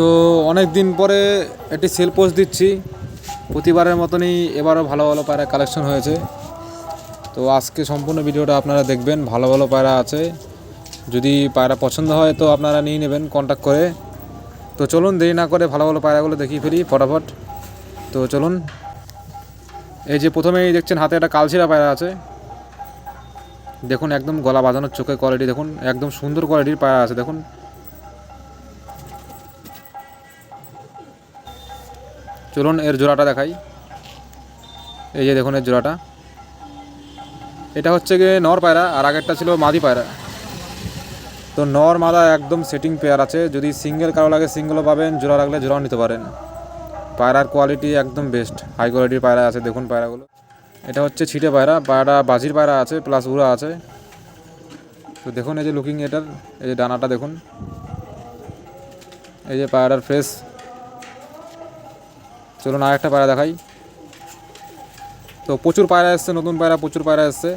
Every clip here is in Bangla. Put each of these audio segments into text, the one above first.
তো অনেক দিন পরে একটি সেল পোস্ট দিচ্ছি। প্রতিবারের মতনই এবারও ভালো ভালো পায়রা কালেকশন হয়েছে। তো আজকে সম্পূর্ণ ভিডিওটা আপনারা দেখবেন, ভালো ভালো পায়রা আছে। যদি পায়রা পছন্দ হয় তো আপনারা নিয়ে নেবেন কন্ট্যাক্ট করে। তো চলুন, দেরি না করে ভালো ভালো পায়রাগুলো দেখিয়ে ফেলি ফটাফট। তো চলুন। এই যে প্রথমেই দেখছেন, হাতে একটা কালচিরা পায়রা আছে। দেখুন, একদম গলা বাঁধানোর চোখের কোয়ালিটি দেখুন, একদম সুন্দর কোয়ালিটির পায়রা আছে, দেখুন। চলুন এর জোড়াটা দেখাই। এই যে দেখুন এর জোড়াটা। এটা হচ্ছে গিয়ে নর পায়রা, আর আগেরটা ছিল মাদি পায়রা। তো নর মাদা একদম সেটিং পেয়ার আছে। যদি সিঙ্গেল কারও লাগে সিঙ্গেলও পাবেন, জোড়া লাগলে জোড়াও নিতে পারেন। পায়রার কোয়ালিটি একদম বেস্ট। হাই কোয়ালিটির পায়রা আছে, দেখুন পায়রাগুলো। এটা হচ্ছে ছিটে পায়রা, পায়রাটা বাজির পায়রা আছে, প্লাস উড়া আছে। তো দেখুন এই যে লুকিং এটার, এই যে ডানাটা দেখুন। এই যে পায়রার ফ্রেশ চলুন আর একটা পায়রা দেখাই। তো প্রচুর পায়রা এসছে, নতুন পায়রা প্রচুর পায়রা এসছে।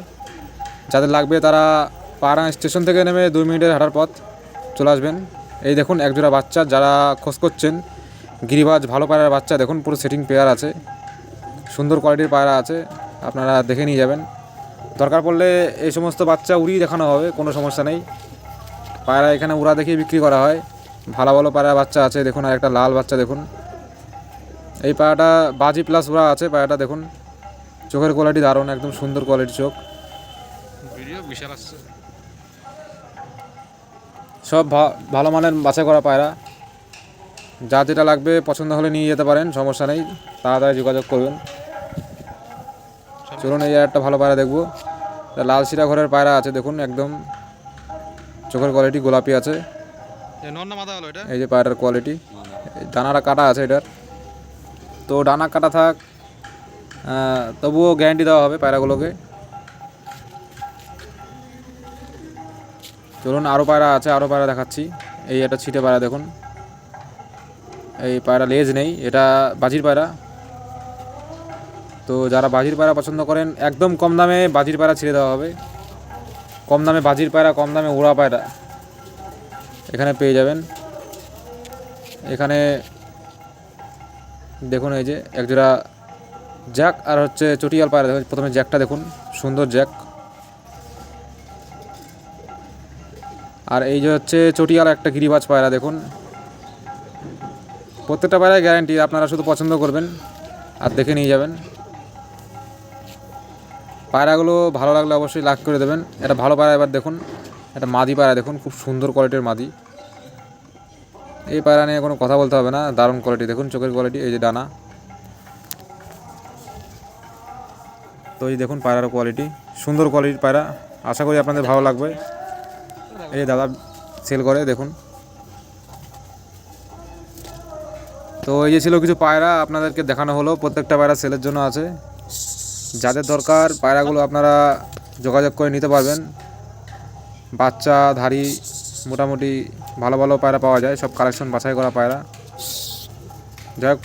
যাদের লাগবে তারা পায়রা স্টেশন থেকে নেমে দুই মিনিটের হাঁটার পথ চলে আসবেন। এই দেখুন একজোড়া বাচ্চা, যারা খোঁজ করছেন, গিরিবাজ ভালো পায়রার বাচ্চা, দেখুন পুরো সেটিং পেয়ার আছে। সুন্দর কোয়ালিটির পায়রা আছে, আপনারা দেখে নিয়ে যাবেন। দরকার পড়লে এই সমস্ত বাচ্চা উড়িয়ে দেখানো হবে, কোনো সমস্যা নেই। পায়রা এখানে উড়া দেখিয়ে বিক্রি করা হয়। ভালো ভালো পায়রা বাচ্চা আছে, দেখুন আর একটা লাল বাচ্চা, দেখুন। এই পায়াটা বাজি প্লাস উড়া আছে পায়রাটা দেখুন। চোখের কোয়ালিটি দারুণ একদম সুন্দর কোয়ালিটির চোখ। ভিডিও বিশাল আসছে। সব ভালো মানের বাছাই করা পায়রা। যা যেটা লাগবে পছন্দ হলে নিয়ে যেতে পারেন সমস্যা নেই। তাড়াতাড়ি যোগাযোগ করবেন। চলুন এই একটা ভালো পায়রা দেখব। লাল শিরা ঘরের পায়রা আছে দেখুন একদম। চোখের কোয়ালিটি গোলাপি আছে। এই যে পায়রার কোয়ালিটি ডানাটা কাটা আছে এটার। তো ডানা কাটা থাক তবুও গ্যারান্টি দেওয়া হবে পায়রাগুলোকে। চলুন আরও পায়রা আছে আরও পায়রা দেখাচ্ছি। এই একটা ছিটে পায়রা দেখুন। এই পায়রা লেজ নেই, এটা বাজির পায়রা। তো যারা বাজির পায়রা পছন্দ করেন, একদম কম দামে বাজির পায়রা ছেড়ে দেওয়া হবে। কম দামে বাজির পায়রা, কম দামে উড়া পায়রা। এখানে পেয়ে যাবেন। এখানে দেখুন এই যে একজোড়া জ্যাক আর হচ্ছে চটিয়াল পায়রা দেখুন, প্রথমে জ্যাকটা দেখুন, সুন্দর জ্যাক। আর এই যে হচ্ছে চটিয়াল একটা গিরিবাজ পায়রা দেখুন। প্রত্যেকটা পায়রায় গ্যারান্টি আপনারা শুধু পছন্দ করবেন আর দেখে নিয়ে যাবেন। পায়রাগুলো ভালো লাগলে অবশ্যই লাখ করে দেবেন। এটা ভালো পায়রা এবার দেখুন, এটা মাদি পায়রা দেখুন, খুব সুন্দর কোয়ালিটির মাদি। এই পায়রা নিয়ে কোনো কথা বলতে হবে না, দারুণ কোয়ালিটি দেখুন চোখের কোয়ালিটি এই যে ডানা। তো এই দেখুন পায়রার কোয়ালিটি সুন্দর কোয়ালিটির পায়রা, আশা করি আপনাদের ভালো লাগবে। এই দাদা সেল করে, দেখুন। তো এই যে ছিল কিছু পায়রা, আপনাদেরকে দেখানো হলো, প্রত্যেকটা পায়রা সেলের জন্য আছে। যাদের দরকার, পায়রাগুলো আপনারা যোগাযোগ করে নিতে পারবেন। বাচ্চা ধারি মোটামুটি ভালো ভালো পায়রা পাওয়া যায়, সব কালেকশন বাছাই করা পায়রা। যাই হোক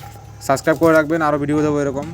সাবস্ক্রাইব করে রাখবেন আরও ভিডিও দেবো এরকম।